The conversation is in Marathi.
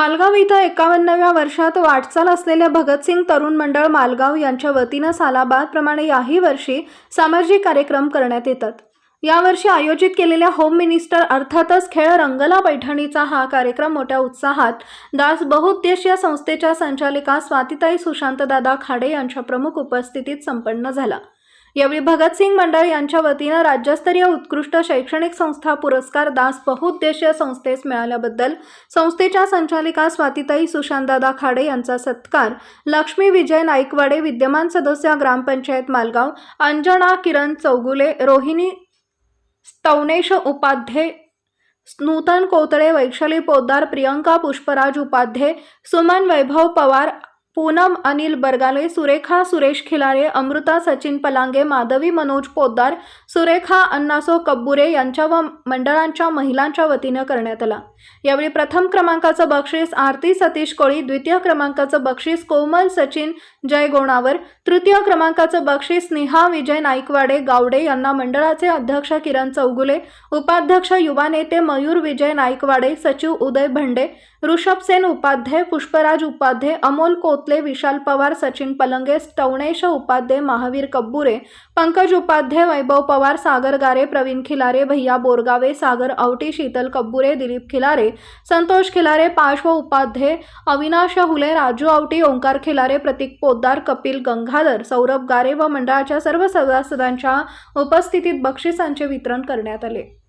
मालगाव इथं एकावन्नव्या वर्षात वाटचाल असलेल्या भगतसिंग तरुण मंडळ मालगाव यांच्या वतीनं सालाबादप्रमाणे याही वर्षी सामाजिक कार्यक्रम करण्यात येतात. यावर्षी आयोजित केलेल्या होम मिनिस्टर अर्थातच खेळ रंगला पैठणीचा हा कार्यक्रम मोठ्या उत्साहात दास बहुउद्देशीय संस्थेच्या संचालिका स्वातिताई सुशांतदादा खाडे यांच्या प्रमुख उपस्थितीत संपन्न झाला. यावेळी भगतसिंग मंडळ यांच्या वतीनं राज्यस्तरीय उत्कृष्ट शैक्षणिक संस्था पुरस्कार दास बहुउद्देशीय संस्थेस मिळाल्याबद्दल संस्थेच्या संचालिका स्वातिताई सुशांतदादा खाडे यांचा सत्कार लक्ष्मी विजय नाईकवाडे विद्यमान सदस्य ग्रामपंचायत मालगाव अंजना किरण चौगुले रोहिणी स्तवनेश उपाध्ये नूतन कोतळे वैशाली पोद्दार प्रियंका पुष्पराज उपाध्ये सुमन वैभव पवार पूनम अनिल बरगाले सुरेखा सुरेश खिलारे अमृता सचिन पलांगे माधवी मनोज पोद्दार सुरेखा अण्णासो कब्बुरे यांच्या व मंडळांच्या महिलांच्या वतीनं करण्यात आला. यावेळी प्रथम क्रमांकाचं बक्षीस आरती सतीश कोळी द्वितीय क्रमांकाचं बक्षीस कोमल सचिन जय गोणावर तृतीय क्रमांकाचं बक्षीस स्नेहा विजय नाईकवाडे गावडे यांना मंडळाचे अध्यक्ष किरण चौगुले उपाध्यक्ष युवा नेते मयूर विजय नाईकवाडे सचिव उदय भंडे ऋषभ सेन उपाध्याय पुष्पराज उपाध्ये अमोल कोतले विशाल पवार सचिन पलंगे टवणेश उपाध्ये महावीर कब्बुरे पंकज उपाध्याय वैभव पवार सागर गारे प्रवीण खिलारे भैया बोरगावे सागर आवटी शीतल कब्बुरे दिलीप खिलारे संतोष खिलारे पार्श्व उपाध्याय अविनाश हुले राजू आवटी ओंकार खिलारे प्रतीक पोद्दार कपिल गंगाधर सौरभ गारे व मंडळाच्या सर्व सभासदांच्या उपस्थितीत बक्षिसांचे वितरण करण्यात आले.